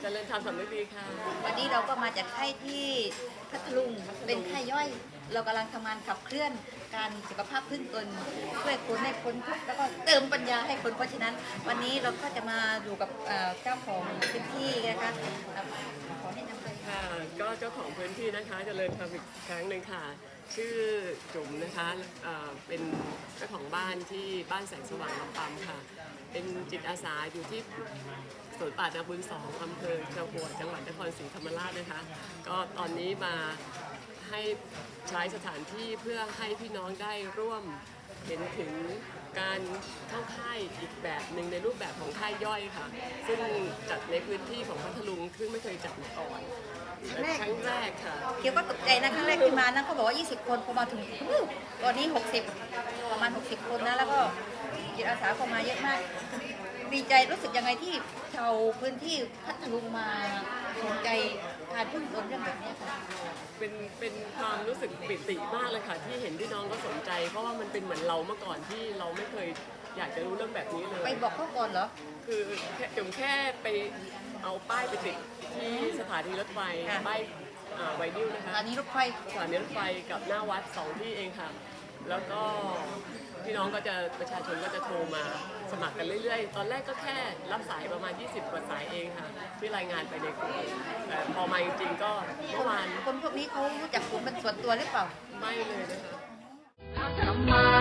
เจริญธรรมสำนึกดีค่ะ วันนี้เราก็มาจากค่ายที่พัทลุงเป็นค่ายย่อย เรากำลังทำงานขับเคลื่อนการสุขภาพพื้นตนช่วยคนให้คนทุกข์แล้วก็เติมปัญญาให้คนเพราะฉะนั้น วันนี้เราก็จะมาอยู่กับเจ้าของพื้นที่นะคะขอแนะนำตัเองค่ะ ค่ะก็เจ้าของพื้นที่นะคะเจริญธรรมอีกครั้งหนึ่งค่ะ ชื่อจุ๋มนะคะเอ่อเป็นเจ้าของบ้านที่บ้านแสงสว่างลำปำค่ะ เป็นจิตอาสาอยู่ที่สวนป่านาบุญสองอำเภอเชียงหัวจังหวัดนครศรีธรรมราชนะคะ ก็ตอนนี้มาให้ใช้สถานที่เพื่อให้พี่น้องได้ร่วมเห็นถึงการเข้าค่ายอีกแบบหนึ่งในรูปแบบของค่ายย่อยค่ะ ซึ่งจัดในพื้นที่ของพัทลุงซึ่งไม่เคยจัดมาก่อน เป็นครั้งแรกค่ะ เกียวก็ตกใจนะครั้งแรกที่มานะเขาบอกว่า 20 คนพอมาถึงอู้ตอนนี้ 60 ประมาณ 60 คนนะ แล้วก็จิตอาสาเข้ามาเยอะมาก ดีใจรู้สึกยังไงที่ชาวพื้นที่พัทลุงมาสนใจการพึ่งตนเรื่องแบบนี้ค่ะ เป็นเป็นความรู้สึกปิติมากเลยค่ะ ที่เห็นพี่น้องก็สนใจ เพราะว่ามันเป็นเหมือนเราเมื่อก่อนที่เราไม่เคยอยากจะรู้เรื่องแบบนี้เลไปยบอกเขาก่อนเหรอ คือแค่จุ๋มแค่ไปเอาป้ายไปติดที่สถา นีรถไฟค่ะ ป้ายอ่าไวนิวนะคะอันนี้รถไฟ สถานีรถไฟกับหน้าวัดสองที่เองค่ะ แล้วก็พี่น้องก็จะประชาชนก็จะโทรมาสมัครกันเรื่อยๆ ตอนแรกก็แค่รับสายประมาณ 20 กว่าสายเองค่ะ ที่รายงานไปในกลุ่มแต่พอมาจริงๆก็เมื่อวานคนพวกนี้เขารู้จักผมเป็นส่วนตัวหรือเปล่า ไม่เลยนะคะธรรมา